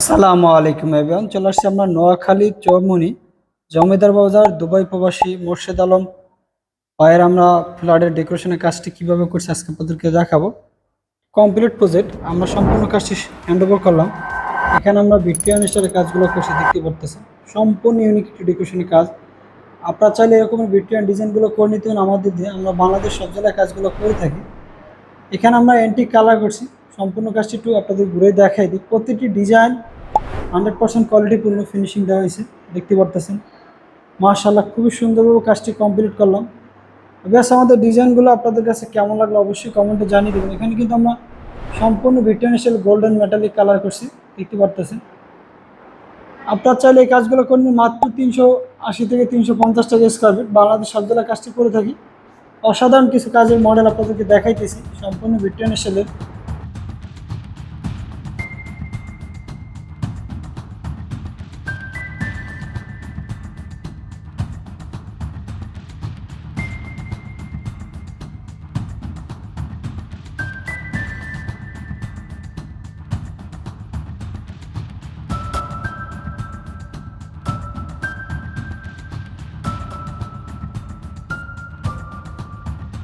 আসসালামু আলাইকুম এভিয়ান চলে আসছি আমরা নোয়াখালী চৌমনি জমিদার বাজার দুবাই প্রবাসী মোর্শেদ আলম পায়ের আমরা ফ্ল্যাটের ডেকোরেশনের কাজটি কীভাবে করছি আজকে আপনাদেরকে দেখাবো। কমপ্লিট প্রজেক্ট, আমরা সম্পূর্ণ কাজটি হ্যান্ড ওভার করলাম। এখানে আমরা ভিক্টোরিয়ান স্টাইলের কাজগুলো করছি দেখতে পারতেছেন। সম্পূর্ণ ইউনিক একটি ডেকোরেশনের কাজ। আপনারা চাইলে এরকমের ভিক্টোরিয়ান ডিজাইনগুলো করে নিতে আমাদের দিয়ে। আমরা বাংলাদেশ সব জেলায় কাজগুলো করে থাকি। এখানে আমরা অ্যান্টিক কালার করছি। সম্পূর্ণ কাজটি একটু আপনাদের ঘুরে দেখাই দিই। প্রতিটি ডিজাইন হান্ড্রেড পার্সেন্ট কোয়ালিটিপূর্ণ ফিনিশিং দেওয়া হয়েছে, দেখতে পারতেছেন। মার্শাল্লাহ খুবই সুন্দরভাবে কাজটি কমপ্লিট করলাম। বেশ আমাদের ডিজাইনগুলো আপনাদের কাছে কেমন লাগল অবশ্যই কমেন্টে জানিয়ে দেবেন। এখানে কিন্তু আমরা সম্পূর্ণ স্টাইল গোল্ডেন মেটালিক কালার করছি, দেখতে পারতেছেন। আপনার চাইলে এই কাজগুলো করলে মাত্র তিনশো আশি থেকে তিনশো পঞ্চাশ টাকা স্কোয়ার ফিট বাংলাদেশ সব জেলায় কাজটি করে থাকি। অসাধারণ কিছু কাজের মডেল আপনাদেরকে দেখাইতেছি, সম্পূর্ণ স্টাইলের